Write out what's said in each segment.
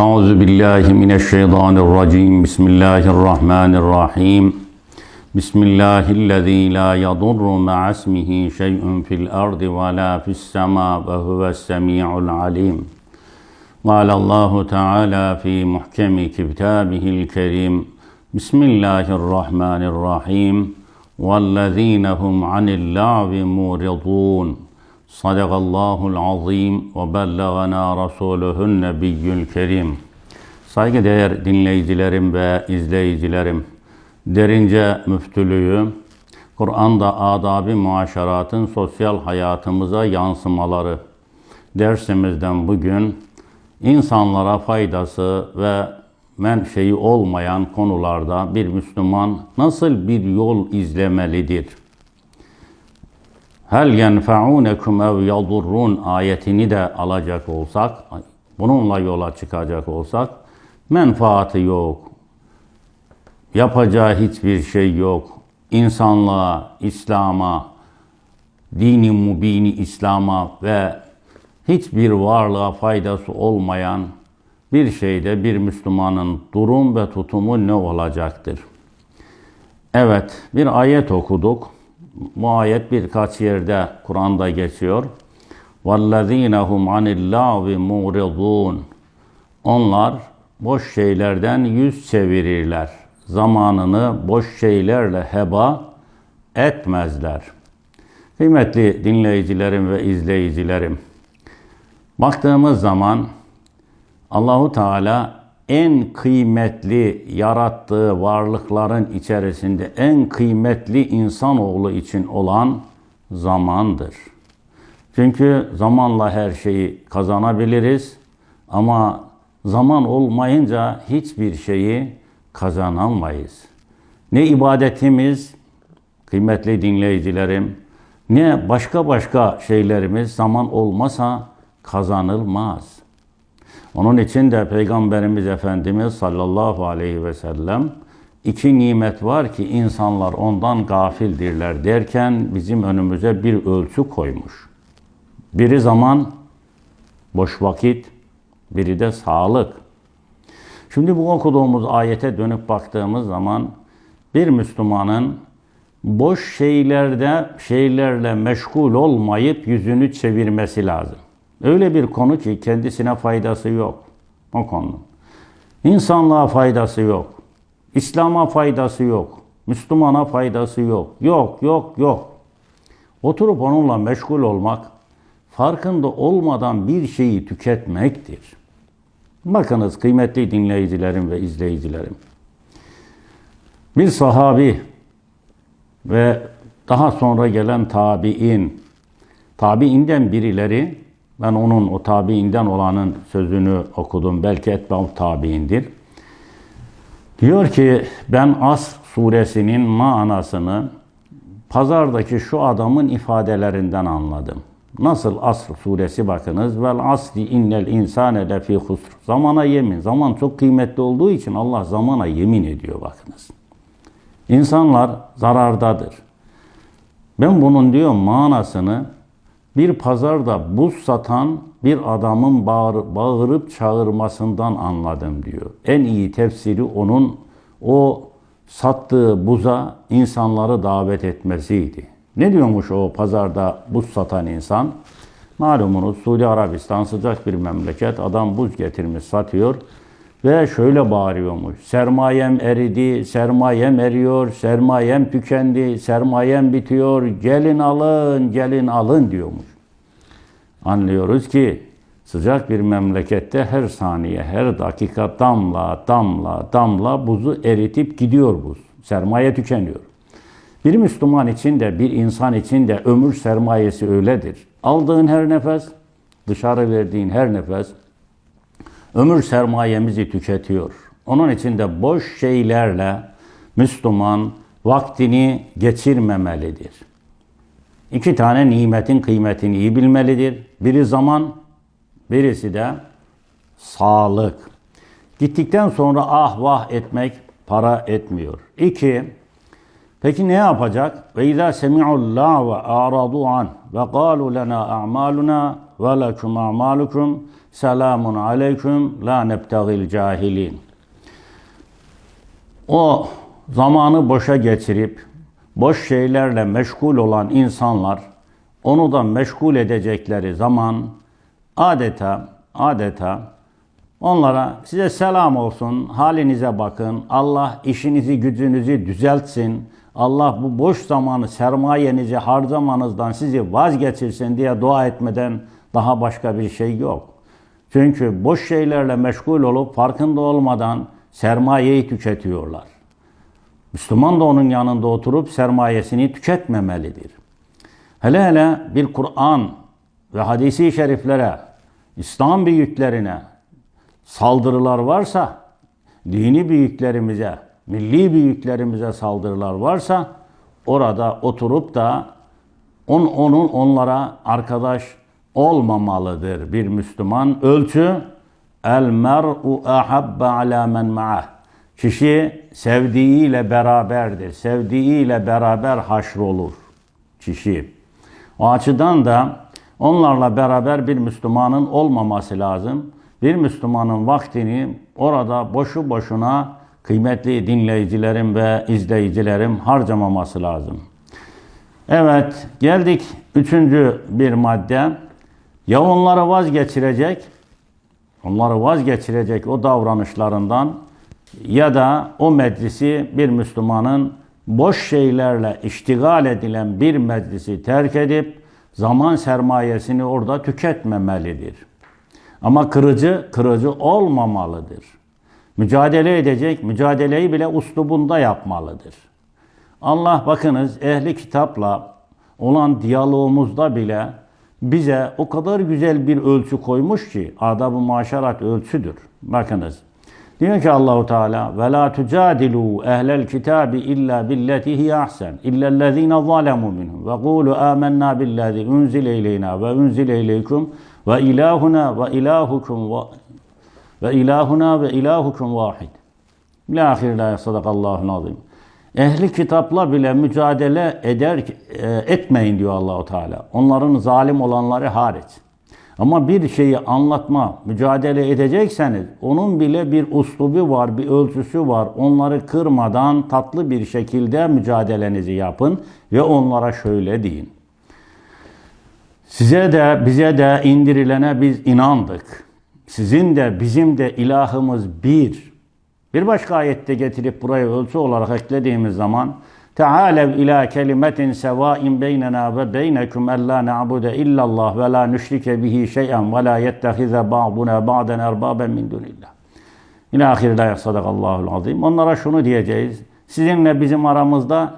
أعوذ بالله من الشيطان الرجيم. بسم الله الرحمن الرحيم. بسم الله الذي لا يضر مع اسمه شيء في الأرض ولا في السماء وهو السميع العليم. قال الله تعالى في محكم كتابه الكريم بسم الله الرحمن الرحيم. والذين هم عن اللعب معرضون. صدق الله العظيم وبلغنا رسوله النبي الكريم Saygıdeğer dinleyicilerim ve izleyicilerim, derince müftülüğü, Kur'an'da adab-ı muaşeratın sosyal hayatımıza yansımaları dersimizden bugün insanlara faydası ve menşei olmayan konularda bir Müslüman nasıl bir yol izlemelidir? Hel yenfa'unekum ev yadurrun ayetini de alacak olsak, bununla yola çıkacak olsak, menfaati yok, yapacağı hiçbir şey yok. İnsanlığa, İslam'a, dini mubini İslam'a ve hiçbir varlığa faydası olmayan bir şeyde bir Müslümanın durum ve tutumu ne olacaktır? Evet, bir ayet okuduk. Bu ayet birkaç yerde Kur'an'da geçiyor. وَالَّذ۪ينَ هُمْ عَنِ اللّٰهِ مُعْرِضُونَ Onlar boş şeylerden yüz çevirirler. Zamanını boş şeylerle heba etmezler. Kıymetli dinleyicilerim ve izleyicilerim, baktığımız zaman Allahu Teala en kıymetli yarattığı varlıkların içerisinde en kıymetli insanoğlu için olan zamandır. Çünkü zamanla her şeyi kazanabiliriz ama zaman olmayınca hiçbir şeyi kazanamayız. Ne ibadetimiz, kıymetli dinleyicilerim, ne başka başka şeylerimiz zaman olmasa kazanılmaz. Onun için de Peygamberimiz Efendimiz sallallahu aleyhi ve sellem iki nimet var ki insanlar ondan gafildirler derken bizim önümüze bir ölçü koymuş. Biri zaman, boş vakit, biri de sağlık. Şimdi bu okuduğumuz ayete dönüp baktığımız zaman bir Müslümanın boş şeylerde şeylerle meşgul olmayıp yüzünü çevirmesi lazım. Öyle bir konu ki kendisine faydası yok o konunun. İnsanlığa faydası yok. İslam'a faydası yok. Müslümana faydası yok. Yok, yok, yok. Oturup onunla meşgul olmak, farkında olmadan bir şeyi tüketmektir. Bakınız kıymetli dinleyicilerim ve izleyicilerim. Bir sahabi ve daha sonra gelen tabi'in, tabi'inden birileri ben onun o tabiinden olanın sözünü okudum. Belki etbam tabiindir. Diyor ki ben As suresinin manasını pazardaki şu adamın ifadelerinden anladım. Nasıl Asr suresi bakınız. Vel asli innel insane lefi husr. Zamana yemin. Zaman çok kıymetli olduğu için Allah zamana yemin ediyor bakınız. İnsanlar zarardadır. Ben bunun diyor manasını bir pazarda buz satan bir adamın bağır, bağırıp çağırmasından anladım diyor. En iyi tefsiri onun o sattığı buza insanları davet etmesiydi. Ne diyormuş o pazarda buz satan insan? Malumunuz Suudi Arabistan sıcak bir memleket. Adam buz getirmiş satıyor. Ve şöyle bağırıyormuş. Sermayem eridi, sermayem eriyor, sermayem tükendi, sermayem bitiyor. Gelin alın, gelin alın diyormuş. Anlıyoruz ki sıcak bir memlekette her saniye, her dakika damla, damla, damla buzu eritip gidiyor buz. Sermaye tükeniyor. Bir Müslüman için de, bir insan için de ömür sermayesi öyledir. Aldığın her nefes, dışarı verdiğin her nefes, ömür sermayemizi tüketiyor. Onun için de boş şeylerle Müslüman vaktini geçirmemelidir. İki tane nimetin kıymetini iyi bilmelidir. Biri zaman, birisi de sağlık. Gittikten sonra ah vah etmek para etmiyor. İki, Peki ne yapacak? Ve izâ semi'ul lâve a'radu an ve kâlu lena a'maluna ve lekum a'malukum selamun aleyküm la nebtagil cahilin. O zamanı boşa geçirip boş şeylerle meşgul olan insanlar onu da meşgul edecekleri zaman adeta adeta onlara size selam olsun, halinize bakın, Allah işinizi gücünüzü düzeltsin, Allah bu boş zamanı sermayenizi harcamanızdan sizi vazgeçirsin diye dua etmeden daha başka bir şey yok. Çünkü boş şeylerle meşgul olup farkında olmadan sermayeyi tüketiyorlar. Müslüman da onun yanında oturup sermayesini tüketmemelidir. Hele hele bir Kur'an ve hadisi şeriflere, İslam büyüklerine saldırılar varsa, dini büyüklerimize, milli büyüklerimize saldırılar varsa orada oturup da on, onun onlara arkadaş olmamalıdır bir Müslüman. Ölçü el mer'u ahabbe ala men ma'ah. Kişi sevdiğiyle beraberdir. Sevdiğiyle beraber haşrolur kişi. O açıdan da onlarla beraber bir Müslümanın olmaması lazım. Bir Müslümanın vaktini orada boşu boşuna kıymetli dinleyicilerim ve izleyicilerim harcamaması lazım. Evet, geldik üçüncü bir madde. Ya onları vazgeçirecek, onları vazgeçirecek o davranışlarından ya da o meclisi bir Müslümanın boş şeylerle iştigal edilen bir meclisi terk edip zaman sermayesini orada tüketmemelidir. Ama kırıcı, kırıcı olmamalıdır. Mücadele edecek, mücadeleyi bile uslubunda yapmalıdır. Allah bakınız ehli kitapla olan diyalogumuzda bile bize o kadar güzel bir ölçü koymuş ki adab-ı maşarat ölçüdür. Bakınız. Diyor ki Allahu Teala ve la tucadilu ehlel kitabi illa billeti hiye ahsen illa ellezine zalemu minhum ve kulu amennâ billezî unzile ileyna ve unzile ileykum ve ilahuna ve ilahukum ve ilahuna ve ilahukum vahid. İlâ ahir la sadakallahu azim. Ehli kitapla bile mücadele eder e, etmeyin diyor Allahu Teala. Onların zalim olanları hariç. Ama bir şeyi anlatma, mücadele edecekseniz onun bile bir uslubu var, bir ölçüsü var. Onları kırmadan tatlı bir şekilde mücadelenizi yapın ve onlara şöyle deyin. Size de bize de indirilene biz inandık. Sizin de bizim de ilahımız bir. Bir başka ayette getirip burayı ölçü olarak eklediğimiz zaman Tealev ila kelimetin sevain beynena ve beynekum ella na'bude illallah ve la nüşrike bihi şey'en ve la yettehize ba'duna ba'den erbaben min dunillah. İlâ ahir la sadakallahul azim. Onlara şunu diyeceğiz. Sizinle bizim aramızda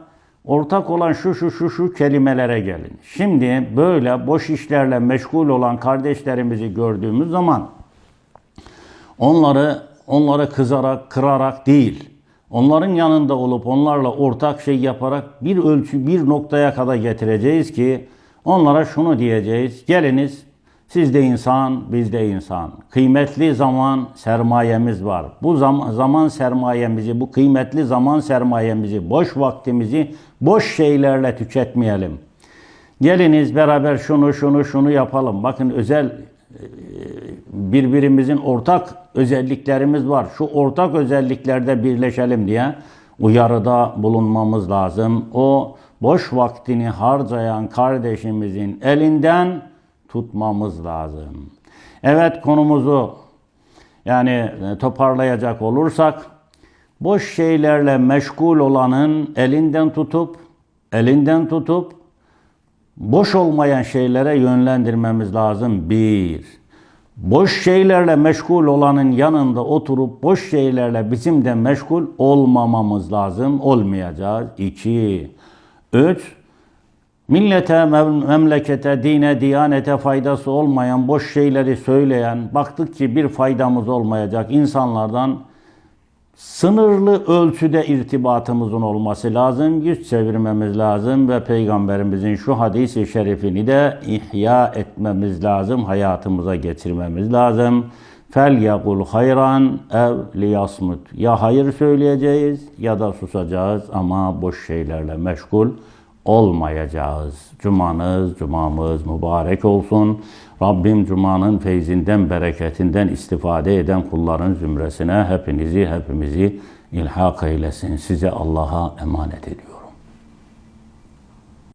ortak olan şu şu şu şu kelimelere gelin. Şimdi böyle boş işlerle meşgul olan kardeşlerimizi gördüğümüz zaman onları onları kızarak, kırarak değil, onların yanında olup onlarla ortak şey yaparak bir ölçü, bir noktaya kadar getireceğiz ki onlara şunu diyeceğiz. Geliniz siz de insan, biz de insan. Kıymetli zaman sermayemiz var. Bu zaman, zaman sermayemizi, bu kıymetli zaman sermayemizi, boş vaktimizi boş şeylerle tüketmeyelim. Geliniz beraber şunu şunu şunu yapalım. Bakın özel birbirimizin ortak özelliklerimiz var. Şu ortak özelliklerde birleşelim diye uyarıda bulunmamız lazım. O boş vaktini harcayan kardeşimizin elinden tutmamız lazım. Evet konumuzu yani toparlayacak olursak boş şeylerle meşgul olanın elinden tutup elinden tutup boş olmayan şeylere yönlendirmemiz lazım. Bir. Boş şeylerle meşgul olanın yanında oturup boş şeylerle bizim de meşgul olmamamız lazım. Olmayacağız. İki. Üç. Millete, memlekete, dine, diyanete faydası olmayan boş şeyleri söyleyen, baktık ki bir faydamız olmayacak insanlardan sınırlı ölçüde irtibatımızın olması lazım, yüz çevirmemiz lazım ve Peygamberimizin şu hadisi şerifini de ihya etmemiz lazım, hayatımıza geçirmemiz lazım. Fel yakul hayran ev liyasmut. Ya hayır söyleyeceğiz ya da susacağız ama boş şeylerle meşgul olmayacağız. Cumanız, cumamız mübarek olsun. Rabbim cumanın feyzinden, bereketinden istifade eden kulların zümresine hepinizi, hepimizi ilhak eylesin. Size Allah'a emanet ediyor.